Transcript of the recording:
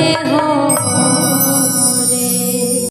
errou.